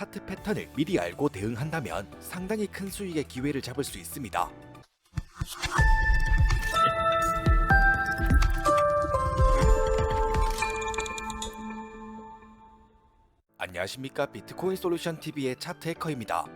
차트 패턴을 미리 알고 대응한다면 상당히 큰 수익의 기회를 잡을 수 있습니다. 안녕하십니까 비트코인 솔루션 TV의 차트 해커입니다.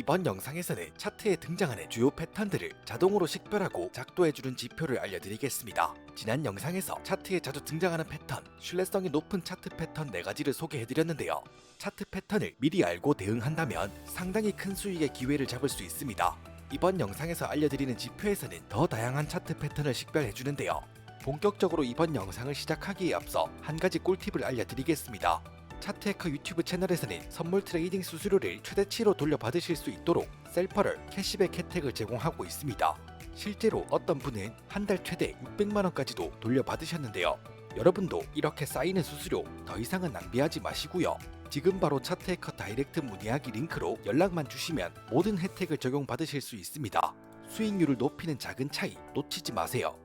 이번 영상에서는 차트에 등장하는 주요 패턴들을 자동으로 식별하고 작도해주는 지표를 알려드리겠습니다. 지난 영상에서 차트에 자주 등장하는 패턴, 신뢰성이 높은 차트 패턴 4가지를 소개해드렸는데요. 차트 패턴을 미리 알고 대응한다면 상당히 큰 수익의 기회를 잡을 수 있습니다. 이번 영상에서 알려드리는 지표에서는 더 다양한 차트 패턴을 식별해주는데요. 본격적으로 이번 영상을 시작하기에 앞서 한 가지 꿀팁을 알려드리겠습니다. 차트해커 유튜브 채널에서는 선물 트레이딩 수수료를 최대치로 돌려받으실 수 있도록 셀퍼럴 캐시백 혜택을 제공하고 있습니다. 실제로 어떤 분은 한 달 최대 600만 원까지도 돌려받으셨는데요. 여러분도 이렇게 쌓이는 수수료 더 이상은 낭비하지 마시고요. 지금 바로 차트해커 다이렉트 문의하기 링크로 연락만 주시면 모든 혜택을 적용받으실 수 있습니다. 수익률을 높이는 작은 차이 놓치지 마세요.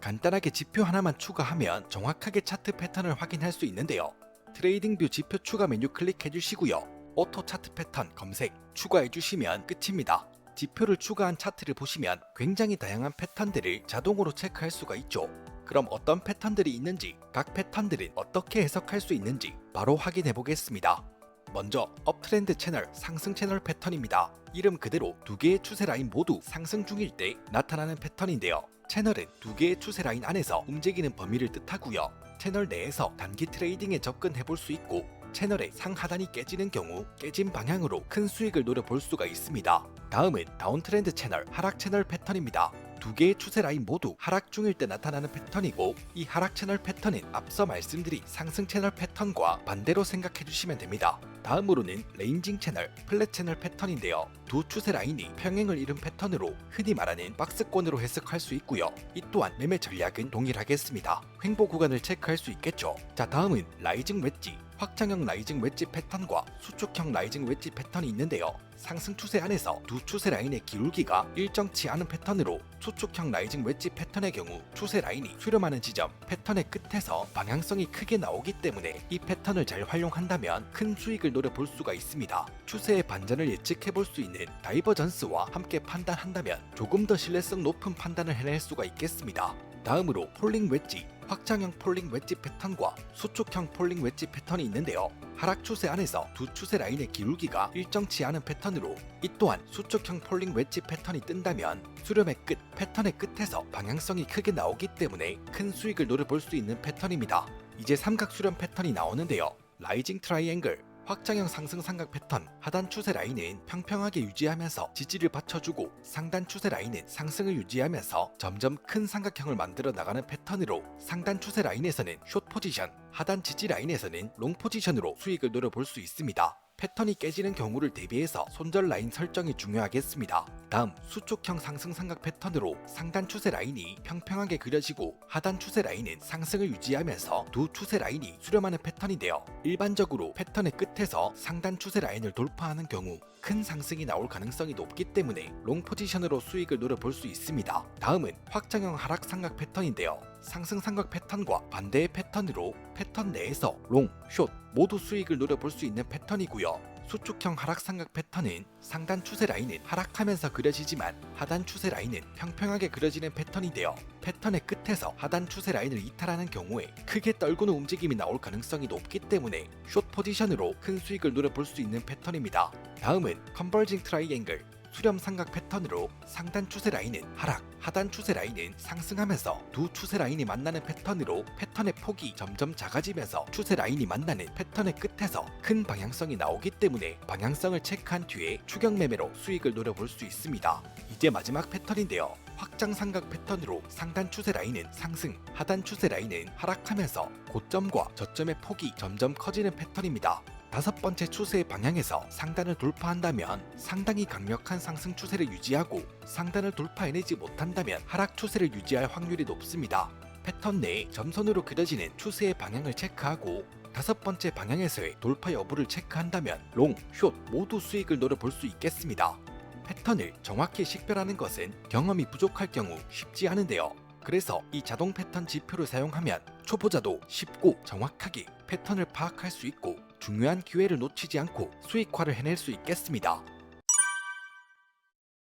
간단하게 지표 하나만 추가하면 정확하게 차트 패턴을 확인할 수 있는데요. 트레이딩 뷰 지표 추가 메뉴 클릭해 주시고요. 오토 차트 패턴 검색 추가해 주시면 끝입니다. 지표를 추가한 차트를 보시면 굉장히 다양한 패턴들을 자동으로 체크할 수가 있죠. 그럼 어떤 패턴들이 있는지, 각 패턴들은 어떻게 해석할 수 있는지 바로 확인해 보겠습니다. 먼저 업트렌드 채널 상승 채널 패턴입니다. 이름 그대로 두 개의 추세 라인 모두 상승 중일 때 나타나는 패턴인데요. 채널은 두 개의 추세 라인 안에서 움직이는 범위를 뜻하고요. 채널 내에서 단기 트레이딩에 접근해 볼 수 있고 채널의 상하단이 깨지는 경우 깨진 방향으로 큰 수익을 노려볼 수가 있습니다. 다음은 다운트렌드 채널 하락 채널 패턴입니다. 두 개의 추세 라인 모두 하락 중일 때 나타나는 패턴이고 이 하락 채널 패턴은 앞서 말씀드린 상승 채널 패턴과 반대로 생각해 주시면 됩니다. 다음으로는 레인징 채널, 플랫 채널 패턴인데요. 두 추세 라인이 평행을 이룬 패턴으로 흔히 말하는 박스권으로 해석할 수 있고요. 이 또한 매매 전략은 동일하겠습니다. 횡보 구간을 체크할 수 있겠죠. 자 다음은 라이징 웨지, 확장형 라이징 웨지 패턴과 수축형 라이징 웨지 패턴이 있는데요. 상승 추세 안에서 두 추세 라인의 기울기가 일정치 않은 패턴으로 수축형 라이징 웨지 패턴의 경우 추세 라인이 수렴하는 지점 패턴의 끝에서 방향성이 크게 나오기 때문에 이 패턴을 잘 활용한다면 큰 수익을 노려볼 수가 있습니다. 추세의 반전을 예측해 볼 수 있는 다이버전스와 함께 판단한다면 조금 더 신뢰성 높은 판단을 해낼 수가 있겠습니다. 다음으로 폴링 웨지, 확장형 폴링 웨지 패턴과 수축형 폴링 웨지 패턴이 있는데요. 하락 추세 안에서 두 추세 라인의 기울기가 일정치 않은 패턴으로 이 또한 수축형 폴링 웨지 패턴이 뜬다면 수렴의 끝, 패턴의 끝에서 방향성이 크게 나오기 때문에 큰 수익을 노려볼 수 있는 패턴입니다. 이제 삼각 수렴 패턴이 나오는데요. 라이징 트라이앵글, 확장형 상승 삼각 패턴 하단 추세 라인은 평평하게 유지하면서 지지를 받쳐주고 상단 추세 라인은 상승을 유지하면서 점점 큰 삼각형을 만들어 나가는 패턴으로 상단 추세 라인에서는 숏 포지션, 하단 지지 라인에서는 롱 포지션으로 수익을 노려볼 수 있습니다. 패턴이 깨지는 경우를 대비해서 손절 라인 설정이 중요하겠습니다. 다음 수축형 상승 삼각 패턴으로 상단 추세 라인이 평평하게 그려지고 하단 추세 라인은 상승을 유지하면서 두 추세 라인이 수렴하는 패턴인데요. 일반적으로 패턴의 끝에서 상단 추세 라인을 돌파하는 경우 큰 상승이 나올 가능성이 높기 때문에 롱 포지션으로 수익을 노려볼 수 있습니다. 다음은 확장형 하락 삼각 패턴인데요. 상승 삼각 패턴과 반대의 패턴으로 패턴 내에서 롱, 숏 모두 수익을 노려볼 수 있는 패턴이고요. 수축형 하락 삼각 패턴은 상단 추세 라인은 하락하면서 그려지지만 하단 추세 라인은 평평하게 그려지는 패턴인데요. 패턴의 끝에서 하단 추세 라인을 이탈하는 경우에 크게 떨구는 움직임이 나올 가능성이 높기 때문에 숏 포지션으로 큰 수익을 노려볼 수 있는 패턴입니다. 다음은 컨버징 트라이앵글 수렴 삼각 패턴으로 상단 추세 라인은 하락, 하단 추세 라인은 상승하면서 두 추세 라인이 만나는 패턴으로 패턴의 폭이 점점 작아지면서 추세 라인이 만나는 패턴의 끝에서 큰 방향성이 나오기 때문에 방향성을 체크한 뒤에 추격 매매로 수익을 노려볼 수 있습니다. 이제 마지막 패턴인데요. 확장 삼각 패턴으로 상단 추세 라인은 상승, 하단 추세 라인은 하락하면서 고점과 저점의 폭이 점점 커지는 패턴입니다. 다섯 번째 추세의 방향에서 상단을 돌파한다면 상당히 강력한 상승 추세를 유지하고 상단을 돌파해내지 못한다면 하락 추세를 유지할 확률이 높습니다. 패턴 내에 점선으로 그려지는 추세의 방향을 체크하고 다섯 번째 방향에서의 돌파 여부를 체크한다면 롱, 숏 모두 수익을 노려볼 수 있겠습니다. 패턴을 정확히 식별하는 것은 경험이 부족할 경우 쉽지 않은데요. 그래서 이 자동 패턴 지표를 사용하면 초보자도 쉽고 정확하게 패턴을 파악할 수 있고 중요한 기회를 놓치지 않고 수익화를 해낼 수 있겠습니다.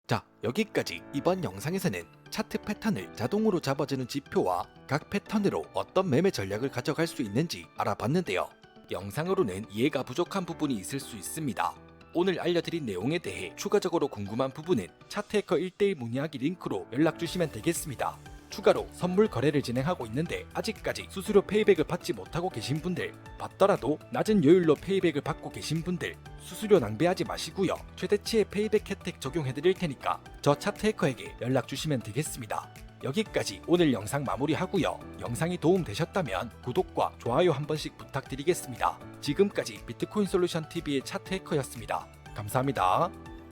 자, 여기까지 이번 영상에서는 차트 패턴을 자동으로 잡아주는 지표와 각 패턴으로 어떤 매매 전략을 가져갈 수 있는지 알아봤는데요. 영상으로는 이해가 부족한 부분이 있을 수 있습니다. 오늘 알려드린 내용에 대해 추가적으로 궁금한 부분은 차트해커 1대1 문의하기 링크로 연락 주시면 되겠습니다. 추가로 선물 거래를 진행하고 있는데 아직까지 수수료 페이백을 받지 못하고 계신 분들 받더라도 낮은 요율로 페이백을 받고 계신 분들 수수료 낭비하지 마시고요. 최대치의 페이백 혜택 적용해 드릴 테니까 저 차트해커에게 연락 주시면 되겠습니다. 여기까지 오늘 영상 마무리하고요. 영상이 도움되셨다면 구독과 좋아요 한 번씩 부탁드리겠습니다. 지금까지 비트코인 솔루션 TV의 차트해커였습니다. 감사합니다